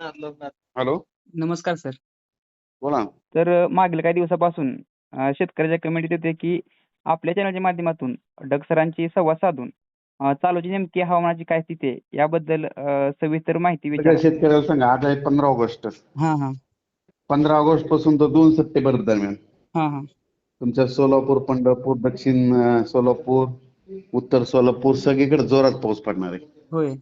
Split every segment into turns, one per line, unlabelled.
Hello.
नमस्कार sir.
बोला.
तर मागील काही दिवसापासून अ, शेतकऱ्याच्या कमेंट येते की आपल्या चॅनलच्या माध्यमातून डग सरांशी संवाद साधून अ, चालूची नेमकी हवामानाची काय स्थिती आहे याबद्दल अ, सविस्तर माहिती
सगळ्या
विचारा
शेतकऱ्याला सांगा आज आहे पंधरा ऑगस्ट.
हा हा.
पंधरा ऑगस्टपासून तर दोन सप्टेंबर दरम्यान.
हा हा.
तुमच्या सोलापूर पंढरपूर दक्षिण अं, सोलापूर उत्तर सोलापूर सगळीकडे जोरात पाऊस पडणार आहे.
होय.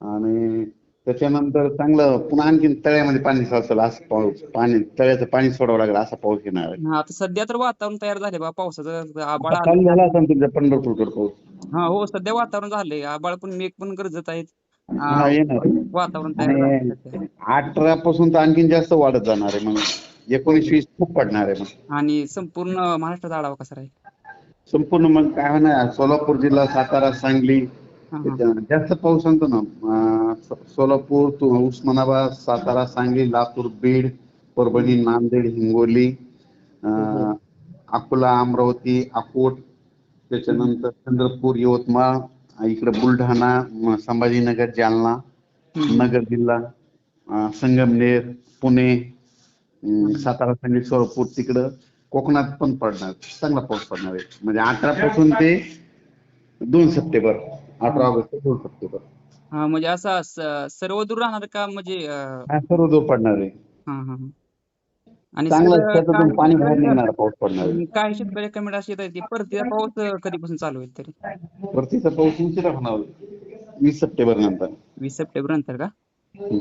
आणि त्याच्यानंतर चांगलं पुन्हा आणखीन तळ्यामध्ये पाणी साचलं असं पाऊस पाणी तळ्याचं पाणी सोडावं लागेल असा पाऊस येणार आहे.
हा, आता सध्या तर वातावरण तयार झाले बा पावसाचं आबाळ
आता चालू झाला असेल तुमच्या पंढरपूरकडे पाऊस.
हा हो सध्या वातावरण झालंय आबाळ पण मेघ पण गरजत आहेत.
हा येणार.
वातावरण तयार झालंय सध्या.
आणि अठरा पासून तर आणखीन जास्त वाढत जाणार आहे मग एकोणीस वीस खूप पडणार आहे मग.
आणि संपूर्ण महाराष्ट्राचा आढावा कसा राहील?
संपूर्ण मग काय होणार सोलापूर जिल्हा सातारा सांगली
हा हा.
त्याच्या- जास्त पाऊस सांगतो ना सोलापूर तु- उस्मानाबाद सातारा सांगली लातूर बीड परभणी नांदेड हिंगोली अं, अकोला अमरावती अकोट त्याच्यानंतर चंद्रपूर यवतमाळ इकडे बुलढाणा संभाजीनगर जालना. नगर जिल्हा संगमनेर पुणे सातारा सांगली सोलापूर तिकडं कोकणात पण पडणार चांगला पाऊस पडणार आहे म्हणजे अठरा पासून ते दोन सप्टेंबर अठरा ऑगस्ट ते दोन सप्टेंबर
हा म्हणजे असा स- सर्व दूर राहणार का म्हणजे अ,
हा सर्व दूर पडणार आहे.
हा हा हा. आणि
चांगला
सर,
पाणी बाहेर निघणार पाऊस पडणार आहे.
काही शेतकरी कमेंट अशी येत. आहे की परतीचा पाऊस अ, कधीपासून चालू होईल तरी?
परतीचा पाऊस उशिरा होणार वीस सप्टेंबर नंतर.
वीस सप्टेंबर नंतर का?
हम्म.